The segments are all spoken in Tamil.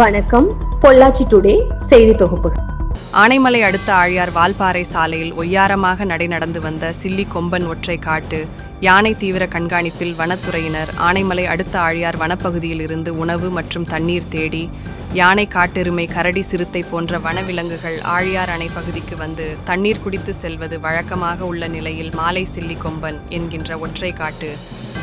வணக்கம். பொள்ளாச்சி டுடே செய்தி தொகுப்பு. ஆனைமலை அடுத்த ஆழியார் வால்பாறை சாலையில் ஒய்யாரமாக நடை நடந்து வந்த சில்லி கொம்பன் ஒற்றை காட்டு யானை தீவிர கண்காணிப்பில் வனத்துறையினர் ஆனைமலை அடுத்த ஆழியார் வனப்பகுதியில் இருந்து உணவு மற்றும் தண்ணீர் தேடி யானை காட்டெருமை கரடி சிறுத்தை போன்ற வனவிலங்குகள் ஆழியார் அணை பகுதிக்கு வந்து தண்ணீர் குடித்து செல்வது வழக்கமாக உள்ள நிலையில் மாலை சில்லி கொம்பன் என்கின்ற ஒற்றை காட்டு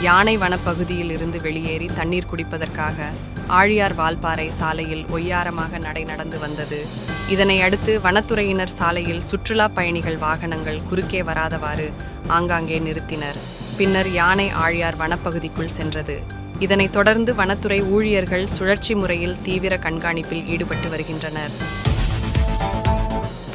யானை வனப்பகுதியில் இருந்து வெளியேறி தண்ணீர் குடிப்பதற்காக ஆழியார் வால்பாறை சாலையில் ஒய்யாரமாக நடை நடந்து வந்தது. இதனை அடுத்து வனத்துறையினர் சாலையில் சுற்றுலா பயணிகள் வாகனங்கள் குறுக்கே வராதவாறு ஆங்காங்கே நிறுத்தினர். பின்னர் யானை ஆழியார் வனப்பகுதிக்குள் சென்றது. இதனைத் தொடர்ந்து வனத்துறை ஊழியர்கள் சுழற்சி முறையில் தீவிர கண்காணிப்பில் ஈடுபட்டு வருகின்றனர்.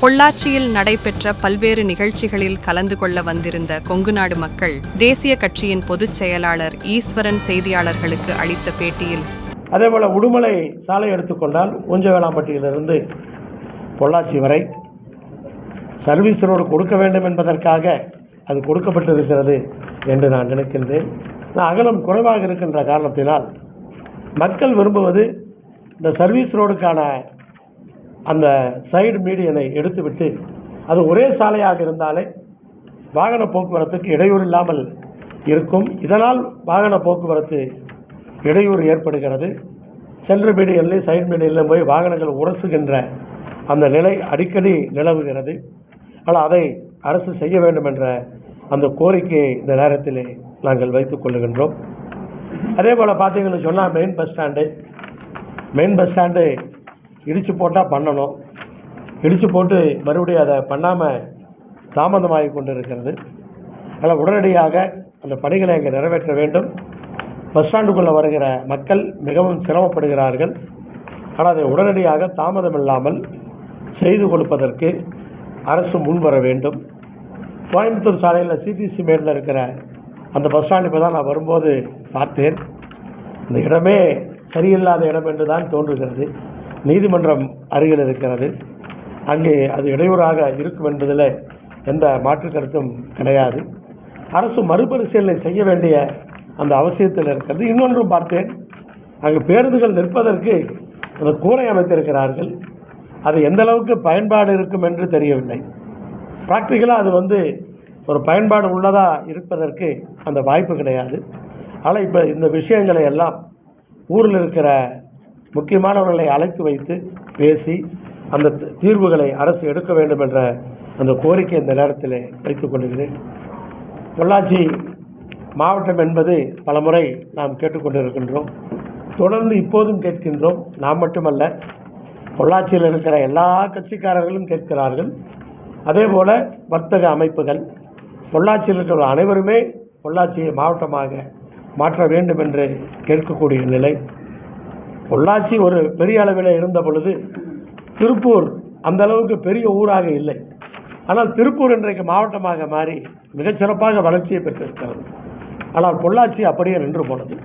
பொள்ளாச்சியில் நடைபெற்ற பல்வேறு நிகழ்ச்சிகளில் கலந்து கொள்ள வந்திருந்த கொங்குநாடு மக்கள் தேசிய கட்சியின் பொதுச் செயலாளர் ஈஸ்வரன் செய்தியாளர்களுக்கு அளித்த பேட்டியில் அதே போல் உடுமலை சாலை எடுத்துக்கொண்டால் ஊஞ்சவேளாம்பட்டியிலிருந்து பொள்ளாச்சி வரை சர்வீஸ் ரோடு கொடுக்க வேண்டும் என்பதற்காக அது கொடுக்கப்பட்டிருக்கிறது என்று நான் நினைக்கின்றேன். அகலம் குறைவாக இருக்கின்ற காரணத்தினால் மக்கள் விரும்புவது இந்த சர்வீஸ் ரோடுக்கான அந்த சைடு மீடியனை எடுத்துவிட்டு அது ஒரே சாலையாக இருந்தாலே வாகன போக்குவரத்துக்கு இடையூறு இல்லாமல் இருக்கும். இதனால் வாகன போக்குவரத்து இடையூறு ஏற்படுகிறது. சென்ட்ரு பீடிகளில் சைடு பீடிகளில் போய் வாகனங்கள் உரசுகின்ற அந்த நிலை அடிக்கடி நிலவுகிறது. ஆனால் அதை அரசு செய்ய வேண்டும் என்ற அந்த கோரிக்கையை இந்த நேரத்தில் நாங்கள் வைத்துக் கொள்ளுகின்றோம் அதே போல் பார்த்தீங்கன்னு சொன்னால் main bus stand main bus stand இடித்து போட்டால் பண்ணணும். இடித்து போட்டு மறுபடியும் அதை பண்ணாமல் தாமதமாகி கொண்டு இருக்கிறது அதனால் உடனடியாக அந்த பணிகளை அங்கே நிறைவேற்ற வேண்டும். பஸ் ஸ்டாண்டுக்குள்ளே வருகிற மக்கள் மிகவும் சிரமப்படுகிறார்கள். ஆனால் அதை உடனடியாக தாமதமில்லாமல் செய்து கொடுப்பதற்கு அரசு முன்வர வேண்டும். கோயம்புத்தூர் சாலையில் சிடிசி மேலில் இருக்கிற அந்த பஸ் ஸ்டாண்ட் இப்போ தான் நான் வரும்போது பார்த்தேன். இந்த இடமே சரியில்லாத இடம் என்று தான் தோன்றுகிறது. நீதிமன்றம் அருகில் இருக்கிறது. அங்கே அது இடையூறாக இருக்கும் என்பதில் எந்த மாற்று கருத்தும் கிடையாது. அரசு மறுபரிசீலனை செய்ய வேண்டிய அந்த அவசியத்தில் இருக்கிறது. இன்னொன்றும் பார்த்தேன் அங்கு பேருந்துகள் நிற்பதற்கு அந்த கூரை அமைத்திருக்கிறார்கள். அது எந்த அளவுக்கு பயன்பாடு இருக்கும் என்று தெரியவில்லை. ப்ராக்டிக்கலாக அது வந்து ஒரு பயன்பாடு உள்ளதாக இருப்பதற்கு அந்த வாய்ப்பு கிடையாது. ஆனால் இப்போ இந்த விஷயங்களை எல்லாம் ஊரில் இருக்கிற முக்கியமானவர்களை அழைத்து வைத்து பேசி அந்த தீர்வுகளை அரசு எடுக்க வேண்டும் என்ற அந்த கோரிக்கை இந்த நேரத்தில் வைத்துக் கொள்கிறேன். பொள்ளாச்சி மாவட்டம் என்பது பலமுறை நாம் கேட்டுக்கொண்டிருக்கின்றோம். தொடர்ந்து இப்போதும் கேட்கின்றோம். நாம் மட்டுமல்ல பொள்ளாச்சியில் இருக்கிற எல்லா கட்சிக்காரர்களும் கேட்கிறார்கள். அதே போல வர்த்தக அமைப்புகள் பொள்ளாச்சியில் இருக்கிற அனைவருமே பொள்ளாச்சியை மாவட்டமாக மாற்ற வேண்டும் என்று கேட்கக்கூடிய நிலை. பொள்ளாச்சி ஒரு பெரிய அளவில் இருந்த பொழுது திருப்பூர் அந்த அளவுக்கு பெரிய ஊராக இல்லை. ஆனால் திருப்பூர் இன்றைக்கு மாவட்டமாக மாறி மிகச்சிறப்பாக வளர்ச்சியை பெற்றிருக்கிறது. ஆனால் பொள்ளாச்சி அப்படியே நின்று போனது.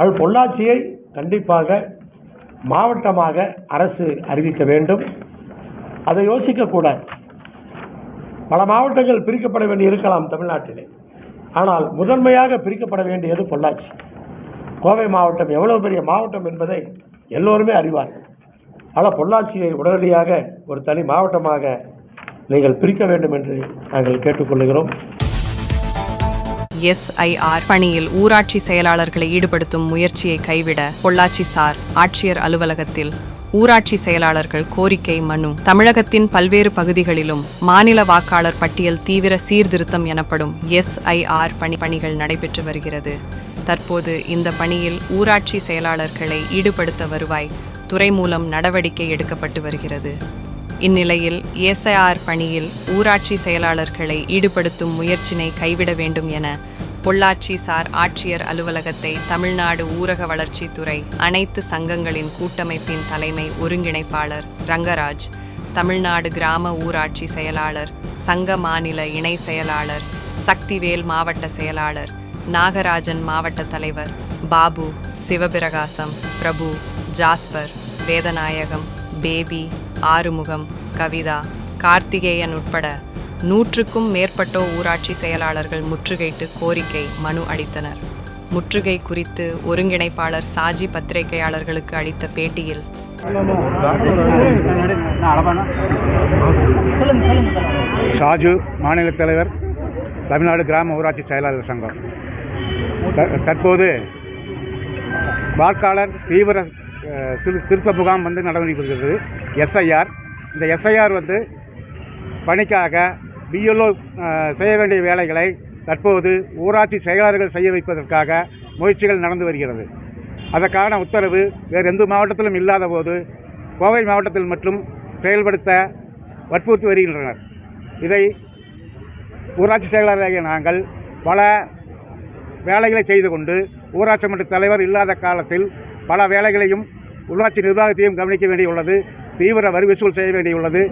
அது பொள்ளாச்சியை கண்டிப்பாக மாவட்டமாக அரசு அறிவிக்க வேண்டும். அதை யோசிக்கக்கூடாது பல மாவட்டங்கள் பிரிக்கப்பட வேண்டி இருக்கலாம் தமிழ்நாட்டிலே. ஆனால் முதன்மையாக பிரிக்கப்பட வேண்டியது பொள்ளாச்சி. கோவை மாவட்டம் எவ்வளவு பெரிய மாவட்டம் என்பதை எல்லோருமே அறிவார்கள். ஆனால் பொள்ளாச்சியை உடனடியாக ஒரு தனி மாவட்டமாக நீங்கள் பிரிக்க வேண்டும் என்று நாங்கள் கேட்டுக்கொள்கிறோம். எஸ்ஐஆர் பணியில் ஊராட்சி செயலாளர்களை ஈடுபடுத்தும் முயற்சியை கைவிட பொள்ளாச்சி சார் ஆட்சியர் அலுவலகத்தில் ஊராட்சி செயலாளர்கள் கோரிக்கை மனு. தமிழகத்தின் பல்வேறு பகுதிகளிலும் மாநில வாக்காளர் பட்டியல் தீவிர சீர்திருத்தம் எனப்படும் எஸ்ஐஆர் பணி பணிகள் நடைபெற்று வருகிறது. தற்போது இந்த பணியில் ஊராட்சி செயலாளர்களை ஈடுபடுத்த வருவாய் துறை மூலம் நடவடிக்கை எடுக்கப்பட்டு வருகிறது. இந்நிலையில் எஸ்ஐஆர் பணியில் ஊராட்சி செயலாளர்களை ஈடுபடுத்தும் முயற்சினை கைவிட வேண்டும் என பொள்ளாச்சி சார் ஆட்சியர் அலுவலகத்தை தமிழ்நாடு ஊரக வளர்ச்சித்துறை அனைத்து சங்கங்களின் கூட்டமைப்பின் தலைமை ஒருங்கிணைப்பாளர் ரங்கராஜ் தமிழ்நாடு கிராம ஊராட்சி செயலாளர் சங்க மாநில இணை செயலாளர் சக்திவேல் மாவட்ட செயலாளர் நாகராஜன் மாவட்ட தலைவர் பாபு சிவபிரகாசம் பிரபு ஜாஸ்பர் வேதநாயகம் பேபி ஆறுமுகம் கவிதா கார்த்திகேயன் உட்பட நூற்றுக்கும் மேற்பட்டோ ஊராட்சி செயலாளர்கள் முற்றுகையிட்டு கோரிக்கை மனு அளித்தனர். முற்றுகை குறித்து ஒருங்கிணைப்பாளர் சாஜி பத்திரிகையாளர்களுக்கு அளித்த பேட்டியில் ஷாஜு மாநில தலைவர் தமிழ்நாடு கிராம ஊராட்சி செயலாளர் சங்கம். த- தற்போது வாக்காளர் தீவிர திரு- திருத்த முகாம் வந்து நடவடிக்கை கொடுக்கிறது எஸ்ஐஆர். இந்த எஸ்ஐஆர் வந்து பணிக்காக பிஎல்ஓ செய்ய வேண்டிய வேலைகளை தற்போது ஊராட்சி செயலாளர்கள் செய்ய வைப்பதற்காக முயற்சிகள் நடந்து வருகிறது. அதற்கான உத்தரவு வேறு எந்த மாவட்டத்திலும் இல்லாத போது கோவை மாவட்டத்தில் மட்டும் செயல்படுத்த வற்புறுத்தி வருகின்றனர். இதை ஊராட்சி செயலாளராகிய நாங்கள் பல வேலைகளை செய்து கொண்டு ஊராட்சி மன்ற தலைவர் இல்லாத காலத்தில் பல வேலைகளையும் உள்ளாட்சி நிர்வாகத்தையும் கவனிக்க வேண்டியுள்ளது. தீவிர வரி வசூல் செய்ய வேண்டியுள்ளது.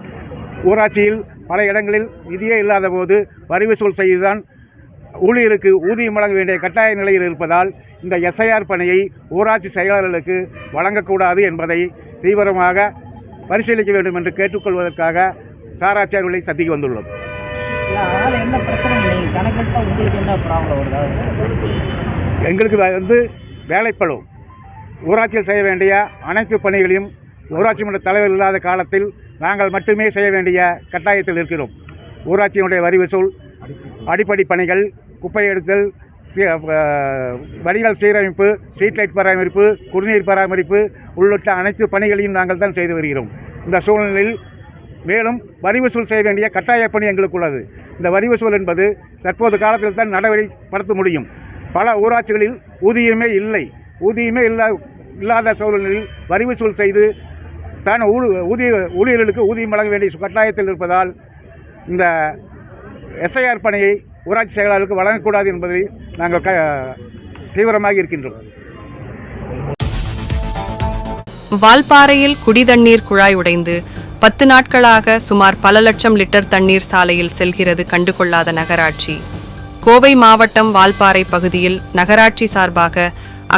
ஊராட்சியில் பல இடங்களில் நிதியே இல்லாத போது வரி வசூல் செய்துதான் ஊழியருக்கு ஊதியம் வழங்க வேண்டிய கட்டாய நிலையில் இருப்பதால் இந்த எஸ்ஐஆர் பணியை ஊராட்சி செயலாளர்களுக்கு வழங்கக்கூடாது என்பதை தீவிரமாக பரிசீலிக்க வேண்டும் என்று கேட்டுக்கொள்வதற்காக சாராட்சியர்களை சந்திக்க வந்துள்ளோம். எங்களுக்கு வந்து வேலைப்பளு. ஊராட்சியில் செய்ய வேண்டிய அனைத்து பணிகளையும் ஊராட்சி மன்ற தலைவர் இல்லாத காலத்தில் நாங்கள் மட்டுமே செய்ய வேண்டிய கட்டாயத்தில் இருக்கிறோம். ஊராட்சியினுடைய வரி வசூல் அடிப்படை பணிகள் குப்பை எடுத்தல் சீ- வடிகால் சீரமைப்பு ஸ்ட்ரீட் லைட் பராமரிப்பு குடிநீர் பராமரிப்பு உள்ளிட்ட அனைத்து பணிகளையும் நாங்கள் தான் செய்து வருகிறோம். இந்த சூழ்நிலையில் மேலும் வரி வசூல் செய்ய வேண்டிய கட்டாய பணி எங்களுக்கு உள்ளது. இந்த வரி வசூல் என்பது தற்போது காலத்தில் தான் நடவடிக்கைப்படுத்த முடியும். பல ஊராட்சிகளில் ஊதியமே இல்லை. ஊதியமே இல்லா இல்லாத சூழ்நிலையில் வரி வசூல் செய்து தான் ஊ ஊதிய ஊழியர்களுக்கு ஊதியம் வழங்க வேண்டிய கட்டாயத்தில் இருப்பதால் இந்த எஸ்ஐஆர் பணியை ஊராட்சி செயலாளருக்கு வழங்கக்கூடாது என்பதை நாங்கள் க தீவிரமாக இருக்கின்றோம். வால்பாறையில் குடிதண்ணீர் குழாய் உடைந்து பத்து நாட்களாக சுமார் பல லட்சம் லிட்டர் தண்ணீர் சாலையில் செல்கிறது கண்டுகொள்ளாத நகராட்சி. கோவை மாவட்டம் வால்பாறை பகுதியில் நகராட்சி சார்பாக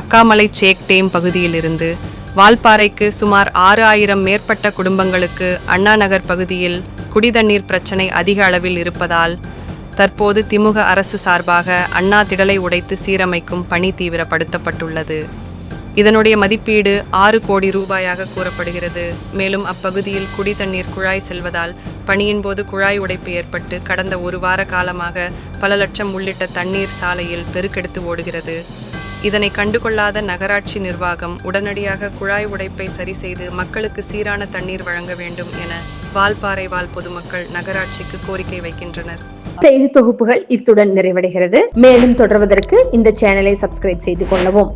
அக்காமலை சேக் டேம் பகுதியிலிருந்து வால்பாறைக்கு சுமார் ஆறு ஆயிரம் மேற்பட்ட குடும்பங்களுக்கு அண்ணா நகர் பகுதியில் குடிதண்ணீர் பிரச்சனை அதிக அளவில் இருப்பதால் தற்போது திமுக அரசு சார்பாக அண்ணா திடலை உடைத்து சீரமைக்கும் பணி தீவிரப்படுத்தப்பட்டுள்ளது. இதனுடைய மதிப்பீடு ஆறு கோடி ரூபாயாக கூறப்படுகிறது. மேலும் அப்பகுதியில் குடிதண்ணீர் குழாய் செல்வதால் பணியின் போது குழாய் உடைப்பு ஏற்பட்டு கடந்த ஒரு வார காலமாக பல லட்சம் உள்ளிட்ட தண்ணீர் சாலையில் பெருக்கெடுத்து ஓடுகிறது. இதனை கண்டுகொள்ளாத நகராட்சி நிர்வாகம் உடனடியாக குழாய் உடைப்பை சரி செய்து மக்களுக்கு சீரான தண்ணீர் வழங்க வேண்டும் என வால்பாறை வாழ் பொதுமக்கள் நகராட்சிக்கு கோரிக்கை வைக்கின்றனர். செய்தி தொகுப்புகள் இத்துடன் நிறைவடைகிறது. மேலும் தொடர்வதற்கு இந்த சேனலை சப்ஸ்கிரைப் செய்து கொள்ளவும்.